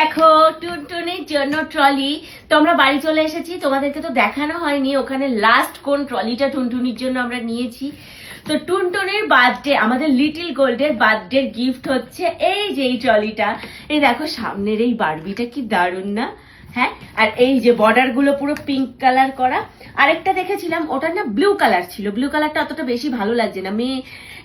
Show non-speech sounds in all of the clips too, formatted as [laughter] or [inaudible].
দেখো, টুনটুনির জন্য ট্রলি তো আমরা বাড়ি চলে এসেছি, তোমাদেরকে তো দেখানো হয়নি। ওখানে লাস্ট কোন ট্রলিটা টুনটুনির জন্য আমরা নিয়েছি। তো টুনটুনির বার্থডে আমাদের লিটিল গোল্ডের বার্থডে গিফট হচ্ছে এই যে এই ট্রলিটা এই দেখো, সামনের এই বারবিটা কি দারুণ না? হ্যাঁ? আর এই যে বর্ডারগুলো পুরো পিঙ্ক কালার করা। আরেকটা দেখেছিলাম ওটা না ব্লু কালার ছিল। ব্লু কালারটা অতটা বেশি ভালো লাগছে না। মেয়ে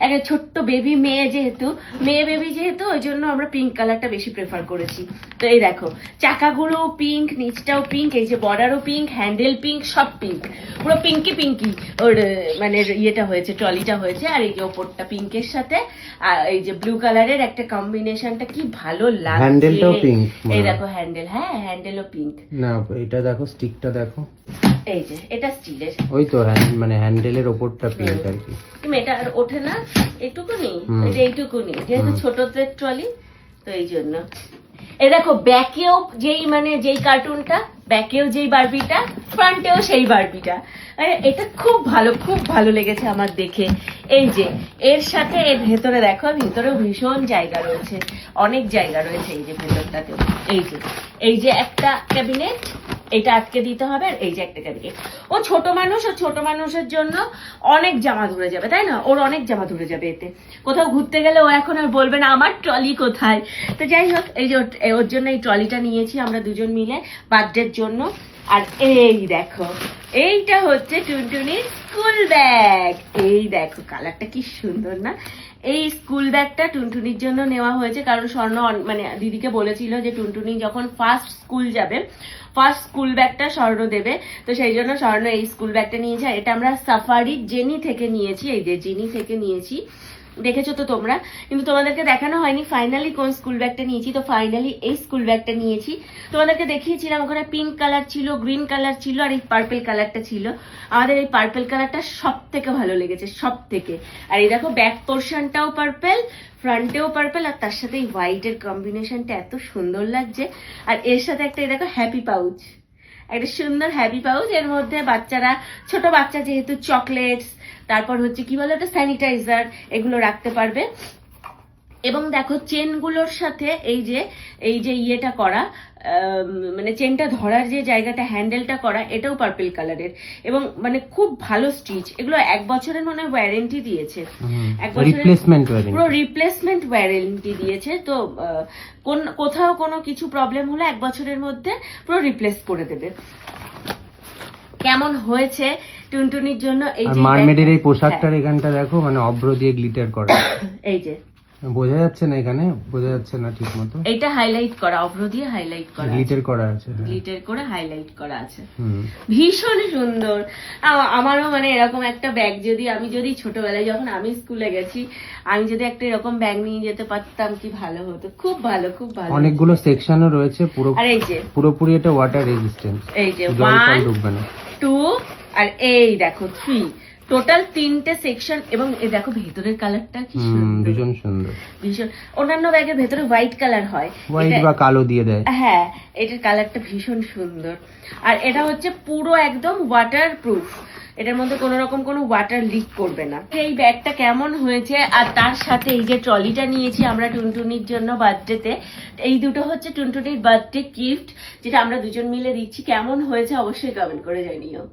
একটা ছোট্ট বেবি মেয়ে যেহেতু মেয়ে বেবি যেহেতু ওই জন্য আমরা পিঙ্ক কালারটা বেশি প্রেফার করেছি। তো এই দেখো চাকাগুলো পিঙ্ক নিচটাও পিঙ্ক এই যে বর্ডারও পিঙ্ক হ্যান্ডেল পিঙ্ক সব পিঙ্ক পুরো পিঙ্কি পিঙ্কি ওর মানে ইয়েটা হয়েছে ট্রলিটা হয়েছে আর এই যে ওপরটা পিঙ্কের সাথে আর এই যে ব্লু কালারের একটা কম্বিনেশনটা কি ভালো লাগছে। হ্যান্ডেলটাও মনে এই দেখো হ্যান্ডেল হ্যাঁ হ্যান্ডেলও পিঙ্ক না এটা দেখো স্টিকটা দেখো। এই যে এটা স্টিলের। ওই তো হ্যান্ড মানে হ্যান্ডেলের ওপরটা পিঙ্ক আর কি। এটা আর ওঠে না এইটুকুনি এই যে এইটুকুনি যেহেতু ছোটদের ট্রলি তো এই জন্য। এই দেখো ব্যাকেও যেই মানে যেই কার্টুনটা ব্যাকেও যেই বারবিটা ফ্রন্টেও সেই বারবিটা। এটা খুব ভালো খুব ভালো লেগেছে আমার দেখে। এই যে এর সাথে এর ভেতরে দেখো ভেতরেও ভীষণ জায়গা রয়েছে। অনেক জায়গা রয়েছে এই যে ভেতরটাতেও। এই যে এই যে একটা ক্যাবিনেট এটা আটকে দিতে হবে আর এই যে একটা ক্যাবিনেট ও ছোট মানুষ, ও ছোট মানুষের জন্য অনেক জামা ধরে যাবে, তাই না? ওর অনেক জামা ধরে যাবে এতে। কোথাও ঘুরতে গেলে ও এখন আর বলবে না, আমার ট্রলি কোথায়? তো যাই হোক, এই যে ওর জন্য এই ট্রলিটা নিয়েছি আমরা দুজন মিলে বার্থডের জন্য। আর এই দেখো, এইটা হচ্ছে টুনটুনির স্কুল ব্যাগ এই দেখো কালারটা কি সুন্দর না? এই স্কুল ব্যাগটা টুনটুনির জন্য নেওয়া হয়েছে। কারণ স্বর্ণ মানে দিদিকে বলেছিল যে টুনটুনি যখন ফার্স্ট স্কুল যাবে ফার্স্ট স্কুল ব্যাগটা স্বর্ণ দেবে। তো সেই জন্য স্বর্ণ এই স্কুল ব্যাগটা নিয়েছে। যায় এটা আমরা সাফারি জেনি থেকে নিয়েছি। এই যে জেনি থেকে নিয়েছি। দেখেছ তো তোমরা? কিন্তু তোমাদেরকে দেখানো হয়নি ফাইনালি কোন স্কুল ব্যাগটা নিয়েছি। তো ফাইনালি এই স্কুল ব্যাগটা নিয়েছি। তোমাদেরকে দেখিয়েছিলাম, ওখানে পিঙ্ক কালার ছিল গ্রিন কালার ছিল, আর এই পার্পেল কালারটা ছিল। আমাদের এই পার্পেল কালারটা সব থেকে ভালো লেগেছে সব থেকে আর এই দেখো ব্যাক পোর্শনটাও পার্পেল ফ্রন্টেও পার্পেল আর তার সাথে এই হোয়াইটের কম্বিনেশনটা এত সুন্দর লাগছে। আর এর সাথে একটা এই দেখো হ্যাপি পাউচ একটা সুন্দর হ্যাপি পাউচ এর মধ্যে বাচ্চারা, ছোট বাচ্চা যেহেতু চকলেটস তারপর হচ্ছে কি বলে একটা স্যানিটাইজার এগুলো রাখতে পারবে। এবং দেখো চেনগুলোর সাথে এই যে এই যে ইয়েটা করা মানে চেনটা ধরার যে জায়গাটা হ্যান্ডেলটা করা এটাও পার্পেল কালারের এবং মানে খুব ভালো স্টিচ এগুলো এক বছরের মনে হয় ওয়ারেন্টি দিয়েছে। এক বছরের- পুরো রিপ্লেসমেন্ট ওয়ারেন্টি দিয়েছে। তো কোন কোথাও কোনো কিছু প্রবলেম হলে এক বছরের মধ্যে পুরো রিপ্লেস করে দেবে। কেমন হয়েছে টুনটুনির জন্য? এই যে মারমেডের এই পোশাকটার এখানটা দেখো মানে অভ্র দিয়ে গ্লিটার করা। হ্যাঁ, [coughs] এই যে। বোঝা যাচ্ছে না এখানে? বোঝা যাচ্ছে না ঠিক মতো এইটা হাইলাইট করা অভ্র দিয়ে হাইলাইট করা গ্লিটার করা আছে হ্যাঁ। গ্লিটার করে হাইলাইট করা আছে। ভীষণ সুন্দর। আমারও মানে এরকম একটা ব্যাগ যদি আমি যদি ছোটবেলায় যখন আমি স্কুলে গেছি আমি যদি একটা এরকম ব্যাগ নিয়ে যেতে পারতাম কি ভালো হতো। খুব ভালো খুব ভালো। অনেকগুলো সেকশনও রয়েছে পুরো আর এই যে। পুরোপুরি এটা ওয়াটার রেজিস্ট্যান্স এই যে জল ঢুকবে না। টু আর এই দেখো থ্রি টোটাল তিনটে সেকশন এবং এই দেখো ভেতরের কালারটা কি সুন্দর। ভীষণ সুন্দর। ভীষণ। অন্যান্য ব্যাগের ভেতরে হোয়াইট কালার হয়। হোয়াইট বা কালো দিয়ে দেয়। হ্যাঁ এটার কালারটা ভীষণ সুন্দর। আর এটা হচ্ছে পুরো একদম ওয়াটার প্রুফ এটার মধ্যে কোনো রকম কোনো ওয়াটার লিক করবে না। এই ব্যাগটা কেমন হয়েছে আর তার সাথে এই যে ট্রলিটা নিয়েছি আমরা টুনটুনির জন্য বার্থডেতে, এই দুটো হচ্ছে টুনটুনির বার্থডে গিফট যেটা আমরা দুজন মিলে দিচ্ছি। কেমন হয়েছে অবশ্যই কমেন্ট করে জানিও।